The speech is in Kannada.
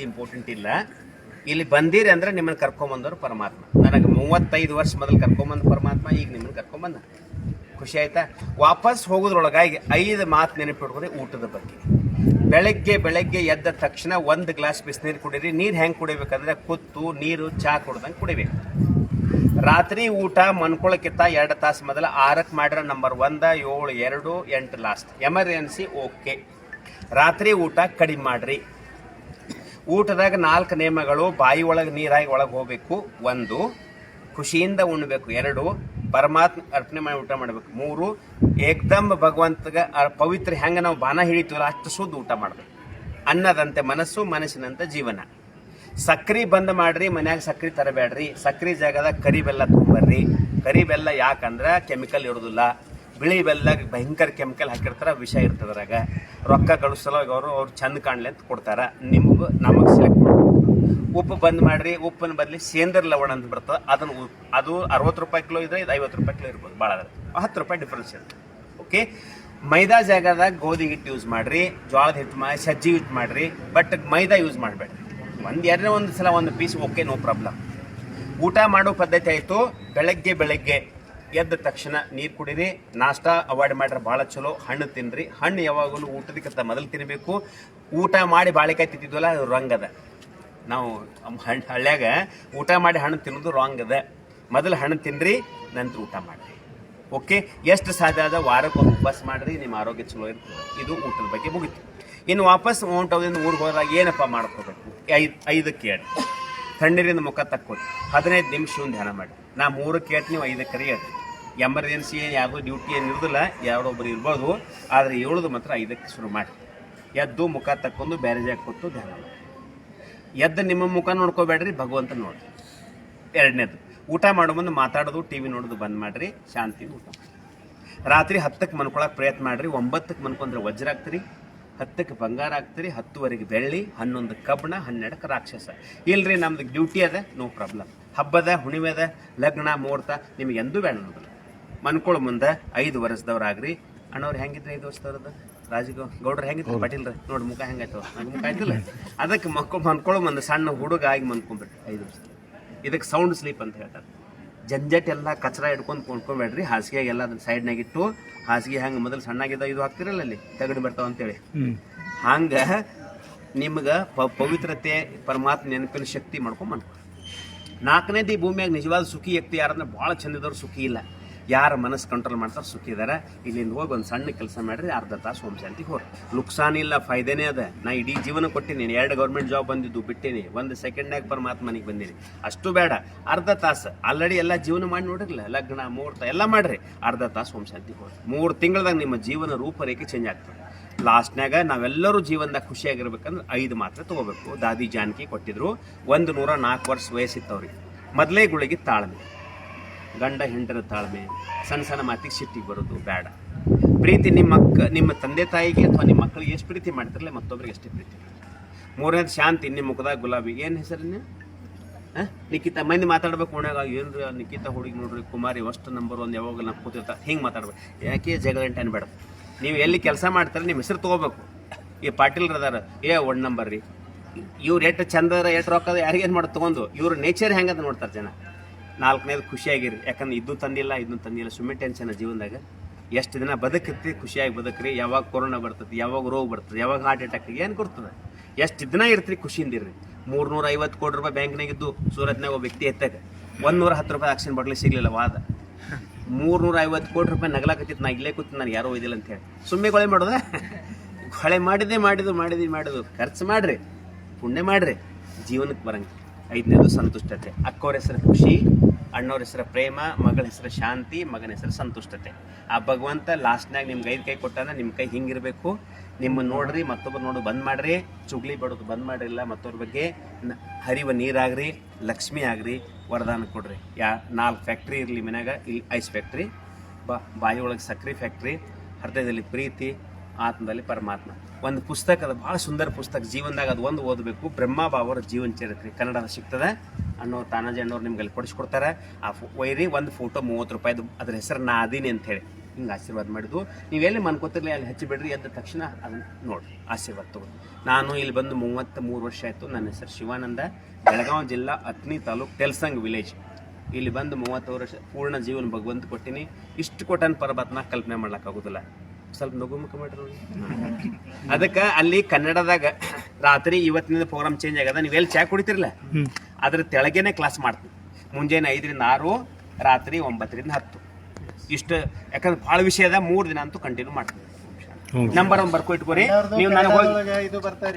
ಇಂಪಾರ್ಟೆಂಟ್ ಇಲ್ಲ. ಇಲ್ಲಿ ಬಂದಿರಿ ಅಂದ್ರೆ ನಿಮ್ಮನ್ನ ಕರ್ಕೊಂಬಂದವರು ಪರಮಾತ್ಮ. ನನಗೆ ಮೂವತ್ತೈದು ವರ್ಷ ಮೊದಲು ಕರ್ಕೊಂಬಂದ ಪರಮಾತ್ಮ, ಈಗ ನಿಮ್ಮನ್ನ ಕರ್ಕೊಂಬಂದ. ಖುಷಿ ಆಯ್ತಾ? ವಾಪಸ್ ಹೋಗೋದ್ರೊಳಗಾಗಿ ಐದು ಮಾತು ನೆನಪಿಟ್ಕೊಂಡ್ರೆ ಊಟದ ಬಗ್ಗೆ. ಬೆಳಗ್ಗೆ ಬೆಳಗ್ಗೆ ಎದ್ದ ತಕ್ಷಣ ಒಂದು ಗ್ಲಾಸ್ ಬಿಸಿನೀರು ಕುಡೀರಿ. ನೀರು ಹೆಂಗೆ ಕುಡಿಬೇಕಂದ್ರೆ ಕುತ್ತು, ನೀರು ಚಹಾ ಕುಡ್ದಂಗೆ ಕುಡಿಬೇಕು. ರಾತ್ರಿ ಊಟ ಮನ್ಕೊಳಕ್ಕಿಂತ ಎರಡು ತಾಸು ಮೊದಲು ಆರಕ್ಕೆ ಮಾಡಿರ ನಂಬರ್ ಒಂದ, ಏಳು, ಎರಡು, ಎಂಟು ಲಾಸ್ಟ್ ಎಮರ್ಜೆನ್ಸಿ ಓಕೆ ರಾತ್ರಿ ಊಟ ಕಡಿಮೆ ಮಾಡ್ರಿ. ಊಟದಾಗ ನಾಲ್ಕು ನಿಯಮಗಳು ಬಾಯಿ ಒಳಗೆ ನೀರಾಗಿ ಒಳಗೆ ಹೋಗ್ಬೇಕು. ಒಂದು, ಖುಷಿಯಿಂದ ಉಣ್ಬೇಕು. ಎರಡು, ಪರಮಾತ್ಮ ಅರ್ಪಣೆ ಮಾಡಿ ಊಟ ಮಾಡಬೇಕು. ಮೂರು ಏಕ್ದಮ್ ಭಗವಂತಗ ಪವಿತ್ರ ಹೆಂಗೆ ನಾವು ಬಾನ ಹಿಡಿತೀವಲ್ಲ ಅಷ್ಟು ಶುದ್ಧ ಊಟ ಮಾಡಬೇಕು. ಅನ್ನದಂತೆ ಮನಸ್ಸು, ಮನಸ್ಸಿನಂತೆ ಜೀವನ. ಸಕ್ರಿ ಬಂದ್ ಮಾಡ್ರಿ, ಮನ್ಯಾಗ ಸಕ್ರಿ ತರಬೇಡ್ರಿ. ಸಕ್ರಿ ಜಾಗದಾಗ ಕರಿ ಬೆಲ್ಲ ತುಂಬರ್ರಿ ಕರಿ ಬೆಲ್ಲ ಯಾಕಂದ್ರೆ ಕೆಮಿಕಲ್ ಇರೋದಿಲ್ಲ. ಬಿಳಿ ಬೆಲ್ಲ ಭಯಂಕರ ಕೆಮಿಕಲ್ ಹಾಕಿರ್ತಾರೆ, ವಿಷ ಇರ್ತದ್ರಾಗ. ರೊಕ್ಕ ಗಳಿಸಲೋಗಿ ಅವರು ಅವ್ರು ಚಂದ ಕಾಣಲಿ ಅಂತ ಕೊಡ್ತಾರ. ನಿಮ್ಗೆ ನಮಗೆ ಸೆಲೆಕ್ಟ್ ಉಪ್ಪು ಬಂದ್ ಮಾಡ್ರಿ, ಉಪ್ಪಿನ ಬದಲಿ ಸೇಂದ್ರ ಲವಣ ಅಂತ ಬರ್ತದೆ ಅದನ್ನ ಅದು ಅರವತ್ತು ರೂಪಾಯಿ ಕಿಲೋ ಇದ್ರೆ ಇದು ಐವತ್ತು ರೂಪಾಯಿ ಕಿಲೋ ಇರ್ಬೋದು ಭಾಳ ಹತ್ತು ರೂಪಾಯಿ ಡಿಫ್ರೆನ್ಸ್ ಇರುತ್ತೆ. ಓಕೆ ಮೈದಾ ಜಾಗದಾಗ ಗೋಧಿ ಹಿಟ್ಟು ಯೂಸ್ ಮಾಡ್ರಿ ಜೋಳದ ಹಿಟ್ಟು ಮಾಡಿ ಸಜ್ಜಿ ಹಿಟ್ಟು ಮಾಡ್ರಿ ಬಟ್ ಮೈದಾ ಯೂಸ್ ಮಾಡಬೇಡ್ರಿ. ಒಂದು ಎರಡನೇ ಒಂದು ಸಲ ಒಂದು ಪೀಸ್ ಓಕೆ ನೋ ಪ್ರಾಬ್ಲಮ್ ಊಟ ಮಾಡೋ ಪದ್ಧತಿ ಆಯಿತು, ಬೆಳಗ್ಗೆ ಬೆಳಗ್ಗೆ ಎದ್ದ ತಕ್ಷಣ ನೀರು ಕುಡೀರಿ. ನಾಷ್ಟಾ ಅವಾಯ್ಡ್ ಮಾಡ್ರೆ ಭಾಳ ಚಲೋ. ಹಣ್ಣು ತಿನ್ರಿ. ಹಣ್ಣು ಯಾವಾಗಲೂ ಊಟದಕ್ಕಿಂತ ಮೊದಲು ತಿನ್ನಬೇಕು ಊಟ ಮಾಡಿ ಬಾಳೆಕಾಯಿ ತಿಂತಿದ್ವಲ್ಲ, ಅದು ಅದ. ನಾವು ಹಣ್ಣು ಹಳ್ಳ್ಯಾಗ ಊಟ ಮಾಡಿ ಹಣ್ಣು ತಿನ್ನೋದು ರಾಂಗ್ ಅದ. ಮೊದಲು ಹಣ್ಣು ತಿನ್ರಿ, ನಂತರ ಊಟ ಮಾಡಿರಿ. ಓಕೆ? ಎಷ್ಟು ಸಾಧ್ಯ ಆದ ವಾರಕ್ಕೆ ಒಂದು ಉಪವಾಸ ಮಾಡ್ರಿ, ನಿಮ್ಮ ಆರೋಗ್ಯ ಚಲೋ ಇರ್ತದೆ. ಇದು ಊಟದ ಬಗ್ಗೆ ಮುಗಿತು. ಇನ್ನು ವಾಪಸ್ ಹೊಂಟೋದ್ರಿಂದ ಊರಿಗೆ ಹೋದಾಗ ಏನಪ್ಪ ಮಾಡ್ಕೋಬೇಕು? ಐದು ಐದಕ್ಕೆ ಹೇಳಿ ತಣ್ಣೀರಿಂದ ಮುಖ ತಕ್ಕೋರಿ. ಹದಿನೈದು ನಿಮಿಷ ಧ್ಯಾನ ಮಾಡಿ ನಾ ಮೂರಕ್ಕೆ ಹೇಳ್ತಿ ನೀವು ಐದಕ್ಕೆ ಹೇಳ್ರಿ. ಎಮರ್ಜೆನ್ಸಿ ಏನು ಯಾವುದೋ ಡ್ಯೂಟಿ ಏನು ಇರೋದಿಲ್ಲ ಯಾರೊಬ್ಬರು ಇರ್ಬೋದು, ಆದರೆ ಏಳೋದು ಮಾತ್ರ ಐದಕ್ಕೆ ಶುರು ಮಾಡಿ. ಎದ್ದು ಮುಖ ತಕ್ಕೊಂಡು ಬೇರೆ ಜಾಗ ಕೊಟ್ಟು ಧ್ಯಾನ ಎದ್ದು ನಿಮ್ಮ ಮುಖ ನೋಡ್ಕೋಬೇಡ್ರಿ, ಭಗವಂತ ನೋಡ್ರಿ. ಎರಡನೇದು, ಊಟ ಮಾಡೋ ಮುಂದೆ ಮಾತಾಡೋದು, ಟಿ ವಿ ನೋಡೋದು ಬಂದ್ ಮಾಡಿರಿ, ಶಾಂತಿ ಊಟ ರಾತ್ರಿ ಹತ್ತಕ್ಕೆ ಮನ್ಕೊಳಕ್ಕೆ ಪ್ರಯತ್ನ ಮಾಡ್ರಿ, ಒಂಬತ್ತಕ್ಕೆ ಮನ್ಕೊಂಡ್ರೆ ವಜ್ರ ಆಗ್ತೀರಿ, ಹತ್ತಕ್ಕೆ ಬಂಗಾರ ಆಗ್ತೀರಿ, ಹತ್ತುವರೆಗೆ ಬೆಳ್ಳಿ, ಹನ್ನೊಂದು ಕಬ್ಬಣ, ಹನ್ನೆರಡಕ್ಕೆ ರಾಕ್ಷಸ. ಇಲ್ಲರಿ ನಮ್ದು ಡ್ಯೂಟಿ ಅದ, ನೋ ಪ್ರಾಬ್ಲಮ್. ಹಬ್ಬದ ಹುಣಿಮೆದ ಲಗ್ನ, ಮುಹೂರ್ತ, ನಿಮಗೆ ಎಂದೂ ಬೇಡ ಅನ್ನೋದಿಲ್ಲ. ಮನ್ಕೊಳ ಮುಂದೆ ಐದು ವರ್ಷದವ್ರಾಗ್ರಿ. ಅಣ್ಣವ್ರು ಹೆಂಗಿದ್ರೆ ಐದು ವರ್ಷದವ್ರದ್ದು? ರಾಜಗೌ ಗೌಡ್ರು ಹೆಂಗಿದ್ರು? ಪಾಟೀಲ್ರ? ನೋಡಿ ಮುಖ ಹೆಂಗಾಯ್ತು? ನಂಗೆ ಮುಖ ಆಯ್ತಿಲ್ಲ. ಅದಕ್ಕೆ ಮಕ್ಕಳು ಮನ್ಕೊಳ್ಳೋ ಮುಂದೆ ಸಣ್ಣ ಹುಡುಗ ಆಗಿ ಮನ್ಕೊಂಬಿಟ್ರಿ ಐದು ವರ್ಷ. ಇದಕ್ಕೆ ಸೌಂಡ್ ಸ್ಲೀಪ್ ಅಂತ ಹೇಳ್ತಾರೆ. ಜಂಜಟ್ ಎಲ್ಲ ಕಚರ ಹಿಡ್ಕೊಂಡು ಕೊಂಡ್ಕೊಬೇಡ್ರಿ. ಹಾಸಿಗೆಗೆ ಎಲ್ಲ ಅದನ್ನ ಸೈಡ್ನಾಗ ಇಟ್ಟು ಹಾಸಿಗೆ ಹಂಗೆ ಮೊದಲು ಸಣ್ಣಾಗಿದ್ದ ಇದು ಹಾಕ್ತಿರಲ್ಲ ಅಲ್ಲಿ ತಗಡು ಬರ್ತಾವ ಅಂತೇಳಿ. ಹಂಗ ನಿಮ್ಗೆ ಪ ಪವಿತ್ರತೆ ಪರಮಾತ್ಮ ನೆನಪಿನ ಶಕ್ತಿ ಮಾಡ್ಕೊಂಡು ಮಾಡ್ಕೊ ನಾಲ್ಕನೇದಿ ಈ ಭೂಮಿಯಾಗ ನಿಜವಾದ ಸುಖಿ ವ್ಯಕ್ತಿ ಯಾರಂದ್ರೆ ಭಾಳ ಚಂದಿದವ್ರು ಸುಖಿ ಇಲ್ಲ. ಯಾರ ಮನಸ್ಸು ಕಂಟ್ರೋಲ್ ಮಾಡ್ತಾರೆ ಸುಖಿ ಇದಾರೆ. ಇಲ್ಲಿಂದ ಹೋಗಿ ಒಂದು ಸಣ್ಣ ಕೆಲಸ ಮಾಡಿರಿ, ಅರ್ಧ ತಾಸು ಓಂ ಶಾಂತಿ ಹೋರಿ. ನುಕ್ಸಾನ್ ಇಲ್ಲ, ಫಾಯ್ದೆನೇ ಅದ. ನಾ ಇಡೀ ಜೀವನ ಕೊಟ್ಟಿನಿ ಎರಡು ಗೌರ್ಮೆಂಟ್ ಜಾಬ್ ಬಂದಿದ್ದು ಬಿಟ್ಟಿನಿ, ಒಂದು ಸೆಕೆಂಡ್ನಾಗ ಮನೆಗೆ ಬಂದೀನಿ. ಅಷ್ಟು ಬೇಡ, ಅರ್ಧ ತಾಸು. ಆಲ್ರೆಡಿ ಎಲ್ಲ ಜೀವನ ಮಾಡಿ ನೋಡಿರಲ್ಲ ಲಗ್ನ, ಮುಹೂರ್ತ ಎಲ್ಲ ಮಾಡ್ರಿ, ಅರ್ಧ ತಾಸು ಓಂ ಶಾಂತಿ ಹೋರಿ. ಮೂರು ತಿಂಗಳದಾಗ ನಿಮ್ಮ ಜೀವನ ರೂಪರೇಖೆ ಚೇಂಜ್ ಆಗ್ತದೆ. ಲಾಸ್ಟ್ನಾಗ ನಾವೆಲ್ಲರೂ ಜೀವನದಾಗ ಖುಷಿಯಾಗಿರ್ಬೇಕಂದ್ರೆ ಐದು ಮಾತ್ರ ತೊಗೋಬೇಕು. ದಾದಿ ಜಾನಕಿ ಕೊಟ್ಟಿದ್ರು, ಒಂದು ನೂರ ನಾಲ್ಕು ವರ್ಷ ವಯಸ್ಸಿತ್ತವ್ರಿಗೆ. ಮೊದಲೇ ಗುಳಿಗೆ ತಾಳ್ಮೆ. ಗಂಡ ಹೆಂಡರ ತಾಳ್ಮೆ, ಸಣ್ಣ ಸಣ್ಣ ಮಾತಿಗೆ ಸಿಟ್ಟಿಗೆ ಬರೋದು ಬೇಡ. ಪ್ರೀತಿ ನಿಮ್ಮ ಮಕ್ಕ ನಿಮ್ಮ ತಂದೆ ತಾಯಿಗೆ ಅಥವಾ ನಿಮ್ಮ ಮಕ್ಕಳಿಗೆ ಎಷ್ಟು ಪ್ರೀತಿ ಮಾಡ್ತಿರಲ್ಲ ಮತ್ತೊಬ್ಬರಿಗೆ ಎಷ್ಟು ಪ್ರೀತಿ ಮೂರನೇದು ಶಾಂತಿ, ನಿಮ್ಮ ಮುಖದಾಗ ಗುಲಾಬಿ. ಏನು ಹೆಸರನ್ನ ಹಾಂ? ನಿಖಿತ ಮಂದಿ ಮಾತಾಡ್ಬೇಕು ಓಣ್ಯಾಗ. ಏನ್ರಿ ನಿಖಿತ ಹುಡುಗಿ ನೋಡ್ರಿ, ಕುಮಾರಿ, ಅಷ್ಟು ನಂಬರ್ ಒಂದು ಯಾವಾಗ ನಾವು ಕೂತಿರ್ತಾರೆ ಹಿಂಗೆ ಮಾತಾಡ್ಬೇಕು. ಯಾಕೆ ಜಗಳ ಅನ್ಬೇಡ. ನೀವು ಎಲ್ಲಿ ಕೆಲಸ ಮಾಡ್ತಾರೆ, ನಿಮ್ಮ ಹೆಸರು ತೊಗೋಬೇಕು. ಈ ಪಾಟೀಲ್ರದಾರ ಏ, ಒಂದು ನಂಬರ್ ರೀ. ಇವ್ರು ಎಷ್ಟು ಚಂದರ ಎಷ್ಟು ರೊಕ್ಕದ, ಯಾರಿಗೇನು ಮಾಡೋದು ತೊಗೊಂಡು. ಇವ್ರ ನೇಚರ್ ಹೆಂಗದ ನೋಡ್ತಾರೆ ಜನ. ನಾಲ್ಕನೇದು ಖುಷಿಯಾಗಿರಿ. ಯಾಕಂದ್ರೆ ಇದು ತಂದಿಲ್ಲ, ಇದನ್ನು ತಂದಿಲ್ಲ. ಸುಮ್ಮನೆ ಟೆನ್ಷನ್ ಜೀವನದಾಗ. ಎಷ್ಟು ದಿನ ಬದುಕತ್ತಿ ಖುಷಿಯಾಗಿ ಬದುಕ್ರಿ. ಯಾವಾಗ ಕೊರೋನಾ ಬರ್ತದೆ, ಯಾವಾಗ ರೋಗ ಬರ್ತದೆ, ಯಾವಾಗ ಹಾರ್ಟ್ ಅಟ್ಯಾಕ್ ಏನು ಕೊಡ್ತದೆ? ಎಷ್ಟು ದಿನ ಇರ್ತೀರಿ ಖುಷಿಯಿಂದ ಇರ್ರಿ ಮೂರ್ನೂರ ಐವತ್ತು ಕೋಟಿ ರೂಪಾಯಿ ಬ್ಯಾಂಕ್ನಾಗಿದ್ದು ಸೂರತ್ನಾಗ ಒಬ್ಬ ವ್ಯಕ್ತಿ ಎತ್ತಾಗ. ಒಂದೂರ ಹತ್ತು ರೂಪಾಯಿ ಆಕ್ಷನ್ ಬಾಟ್ಲಿ ಸಿಗ್ಲಿಲ್ಲ ವಾದ. ಮೂರ್ನೂರ ಐವತ್ತು ಕೋಟಿ ರೂಪಾಯಿ ನಗಲಾಕತ್ತಿತ್ತು. ನಾ ಇಲ್ಲೇ ಕೂತು ನಾನು ಯಾರೋ ಒಯ್ದಿಲ್ಲ ಅಂತ ಹೇಳಿ. ಸುಮ್ಮನೆ ಕೊಳೆ ಮಾಡೋದ? ಕೊಳೆ ಮಾಡಿದೆ ಮಾಡಿದ್ದು ಮಾಡಿದೆ ಮಾಡಿದ್ದು ಖರ್ಚು ಮಾಡ್ರಿ. ಪುಣ್ಯ ಮಾಡ್ರಿ. ಜೀವನಕ್ಕೆ ಬರಂಗ ಐದನೇದು ಸಂತುಷ್ಟತೆ. ಅಕ್ಕವ್ರ ಹೆಸರು ಖುಷಿ. ಅಣ್ಣವ್ರ ಹೆಸರು ಪ್ರೇಮ, ಮಗಳ ಹೆಸರು ಶಾಂತಿ, ಮಗನ ಹೆಸರು ಸಂತುಷ್ಟತೆ. ಆ ಭಗವಂತ ಲಾಸ್ಟ್ನಾಗ ನಿಮ್ಗೆ ಐದು ಕೈ ಕೊಟ್ಟಾನ ನಿಮ್ಮ ಕೈ ಹಿಂಗಿರಬೇಕು. ನಿಮ್ಮನ್ನ ನೋಡ್ರಿ ಮತ್ತೊಬ್ಬರು ನೋಡು ಬಂದ್ ಮಾಡ್ರಿ. ಚುಗ್ಲಿ ಬಡೋದು ಬಂದ್ ಮಾಡಿಲ್ಲ ಮತ್ತೊಬ್ಬರ ಬಗ್ಗೆ ಹರಿವ ನೀರಾಗ್ರಿ, ಲಕ್ಷ್ಮಿ ಆಗ್ರಿ, ವರದಾನ ಕೊಡ್ರಿ. ಯಾ ನಾಲ್ಕು ಫ್ಯಾಕ್ಟ್ರಿ ಇರಲಿ ಮನ್ಯಾಗ ಇಲ್ಲಿ ಐಸ್ ಫ್ಯಾಕ್ಟ್ರಿ ಬಾ ಬಾಯಿ ಒಳಗೆ ಸಕ್ರೆ ಫ್ಯಾಕ್ಟ್ರಿ ಹೃದಯದಲ್ಲಿ ಪ್ರೀತಿ ಆತ್ಮದಲ್ಲಿ ಪರಮಾತ್ಮ. ಒಂದು ಪುಸ್ತಕ, ಅದು ಭಾಳ ಸುಂದರ ಪುಸ್ತಕ. ಜೀವನದಾಗ ಅದು ಒಂದು ಓದಬೇಕು. ಬ್ರಹ್ಮ ಬಾಬರ ಜೀವನ ಚರಿತ್ರೆ ಕನ್ನಡದ ಸಿಗ್ತದೆ. ಅನ್ನೋ ತಾನಾಜಿ ಅನ್ನೋರು ನಿಮ್ಗೆ ಅಲ್ಲಿ ಕೊಡಿಸ್ಕೊಡ್ತಾರೆ. ಆ ಫೋ ಒಯ್ರಿ ಒಂದು ಫೋಟೋ ಮೂವತ್ತು ರೂಪಾಯಿದು. ಅದ್ರ ಹೆಸರು ನಾ ಅದೀನಿ ಅಂತ ಹೇಳಿ. ಹಿಂಗೆ ಆಶೀರ್ವಾದ ಮಾಡಿದ್ವು ನೀವೆಲ್ಲಿ ಮನ್ಕೋತಿರ್ಲಿ, ಅಲ್ಲಿ ಹಚ್ಚಿ ಬಿಡ್ರಿ ಎದ್ದ ತಕ್ಷಣ ಅದನ್ನ ನೋಡಿ. ಆಶೀರ್ವಾದ ತಗೊಳ್ಳಿ ನಾನು ಇಲ್ಲಿ ಬಂದು ಮೂವತ್ತ್ ಮೂರು ವರ್ಷ ಆಯಿತು. ನನ್ನ ಹೆಸರು ಶಿವಾನಂದ. ಬೆಳಗಾವಿ ಜಿಲ್ಲಾ ಅತ್ನಿ ತಾಲೂಕ್ ಟೆಲ್ಸಂಗ್ ವಿಲೇಜ್. ಇಲ್ಲಿ ಬಂದು ಮೂವತ್ತು ವರ್ಷ ಪೂರ್ಣ ಜೀವನ ಭಗವಂತ ಕೊಟ್ಟಿನಿ. ಇಷ್ಟು ಕೊಟ್ಟನ ಪರಮಾತ್ಮ ಕಲ್ಪನೆ ಮಾಡ್ಲಿಕ್ಕಾಗೋದಿಲ್ಲ ಸ್ವಲ್ಪ ನಗು ಮುಖ ಮಾಡ್ರಿ. ಅದಕ್ಕೆ ಅಲ್ಲಿ ಕನ್ನಡದಾಗ ರಾತ್ರಿ ಇವತ್ತಿನಿಂದ ಪ್ರೋಗ್ರಾಮ್ ಚೇಂಜ್ ಆಗ್ಯದ. ನೀವು ಎಲ್ಲಿ ಚಾ ಕುಡಿತಿರಲ್ಲ ಅದ್ರ ತೆಳಗೇನೆ ಕ್ಲಾಸ್ ಮಾಡ್ತೀನಿ. ಮುಂಜಾನೆ ಐದರಿಂದ ಆರು ರಾತ್ರಿ ಒಂಬತ್ತರಿಂದ ಹತ್ತು. ಇಷ್ಟು ಯಾಕಂದ್ರೆ ಭಾಳ ವಿಷಯ ಅದ ಮೂರು ದಿನ ಅಂತೂ ಕಂಟಿನ್ಯೂ ಮಾಡ್ತೀನಿ. ನಂಬರ್ ಒಂದು ಬರ್ಕೊ ಇಟ್ಕೊರಿ. ನೀವು ನನಗೆ ಹೋಗಿ ಇದು ಬರ್ತಾರೆ